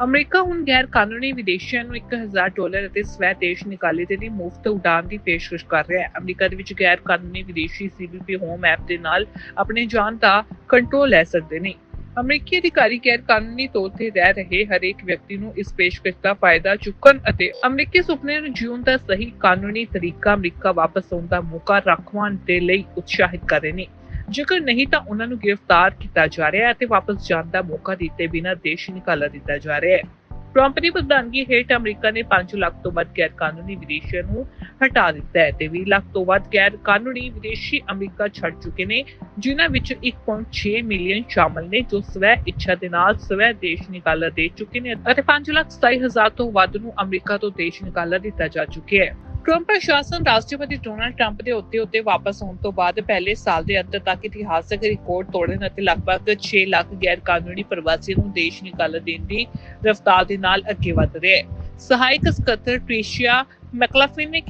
America ਹੁਣ ਗੈਰ ਕਾਨੂੰਨੀ ਵਿਦੇਸ਼ੀਆਂ ਨੂੰ 1000 ਡਾਲਰ ਅਤੇ ਸਵੈ ਦੇਸ਼ ਨਿਕਾਲੇ ਦੇ ਲਈ ਮੁਫਤ ਉਡਾਨ ਦੀ ਪੇਸ਼ਕਸ਼ ਕਰ ਰਿਹਾ ਹੈ। ਅਮਰੀਕਾ ਦੇ ਵਿੱਚ ਗੈਰ ਕਾਨੂੰਨੀ ਵਿਦੇਸ਼ੀ ਸੀਬੀਪੀ ਹੋਮ ਐਪ ਦੇ ਨਾਲ ਆਪਣੇ ਜਾਨ ਦਾ ਕੰਟਰੋਲ ਲੈ ਸਕਦੇ ਨੇ। ਅਮਰੀਕੀ ਅਧਿਕਾਰੀ ਗੈਰ ਕਾਨੂੰਨੀ ਤੌਰ ਤੇ ਰਹਿ ਰਹੇ ਹਰੇਕ ਵਿਅਕਤੀ ਨੂੰ ਇਸ ਪੇਸ਼ਕਸ਼ ਦਾ ਫਾਇਦਾ ਚੁੱਕਣ ਅਤੇ ਅਮਰੀਕੀ ਸੁਪਨੇ ਨੂੰ ਜਿਉਣ ਦਾ ਸਹੀ ਕਾਨੂੰਨੀ ਤਰੀਕਾ ਅਮਰੀਕਾ ਵਾਪਸ ਆਉਣ ਦਾ ਮੌਕਾ ਰੱਖਵਾਉਣ ਦੇ ਲਈ ਉਤਸ਼ਾਹਿਤ ਕਰ ਰਹੇ ਨੇ। ਜੇਕਰ ਨਹੀਂ ਤਾਂ ਉਹਨਾਂ ਨੂੰ ਗ੍ਰਿਫਤਾਰ ਕੀਤਾ ਜਾ ਰਿਹਾ ਹੈ ਅਤੇ ਵਾਪਸ ਜਾਣ ਦਾ ਮੌਕਾ ਦਿੱਤੇ ਬਿਨਾਂ ਦੇਸ਼ ਨਿਕਾਲਾ ਦਿੱਤਾ ਜਾ ਰਿਹਾ ਹੈ। ਟਰੰਪ ਦੀ ਪ੍ਰਧਾਨਗੀ ਹੇਠ ਅਮਰੀਕਾ ਨੇ 5 ਲੱਖ ਤੋਂ ਵੱਧ ਗੈਰ ਕਾਨੂੰਨੀ ਵਿਦੇਸ਼ੀਆਂ ਨੂੰ ਹਟਾ ਦਿੱਤਾ ਹੈ ਤੇ 20 ਲੱਖ ਤੋਂ ਵੱਧ ਗੈਰ ਕਾਨੂੰਨੀ ਵਿਦੇਸ਼ੀ ਅਮਰੀਕਾ ਛੱਡ ਚੁੱਕੇ ਨੇ, ਜਿਨ੍ਹਾਂ ਵਿੱਚ 1.6 ਮਿਲੀਅਨ ਸ਼ਾਮਲ ਨੇ, ਜੋ ਸਵੈ ਇੱਛਾ ਦੇ ਨਾਲ ਸਵੈ ਦੇਸ਼ ਨਿਕਾਲਾ ਦੇ ਚੁੱਕੇ ਨੇ ਅਤੇ 5 ਲੱਖ 27 ਹਜ਼ਾਰ ਤੋਂ ਵੱਧ ਨੂੰ ਅਮਰੀਕਾ ਤੋਂ ਦੇਸ਼ ਨਿਕਾਲਾ ਦਿੱਤਾ ਜਾ ਚੁੱਕਿਆ ਹੈ। ਟਰੰਪ ਪ੍ਰਸ਼ਾਸਨ ਰਾਸ਼ਟਰਪਤੀ ਡੋਨਾਲਡ ਟਰੰਪ ਦੇ ਉੱਤੇ ਉੱਤੇ ਵਾਪਸ ਆਉਣ ਤੋਂ ਬਾਅਦ ਪਹਿਲੇ ਸਾਲ ਦੇ ਅੰਦਰ ਤੱਕ ਇਤਿਹਾਸਕ ਰਿਕਾਰਡ ਤੋੜਨ ਅਤੇ ਲਗਭਗ 6 ਲੱਖ ਗੈਰ ਕਾਨੂੰਨੀ ਪ੍ਰਵਾਸੀਆਂ ਨੂੰ ਦੇਸ਼ ਨਿਕਾਲਾ ਦੇਣ ਦੀ ਰਫ਼ਤਾਰ ਦੇ ਨਾਲ ਅੱਗੇ ਵਧ ਰਿਹਾ ਹੈ। ਸਹਾਇਕ ਸਕੱਤਰ ਟ੍ਰਿਸ਼ੀਆ ਮੈਕਲਾਫਲਿਨ ਨੇ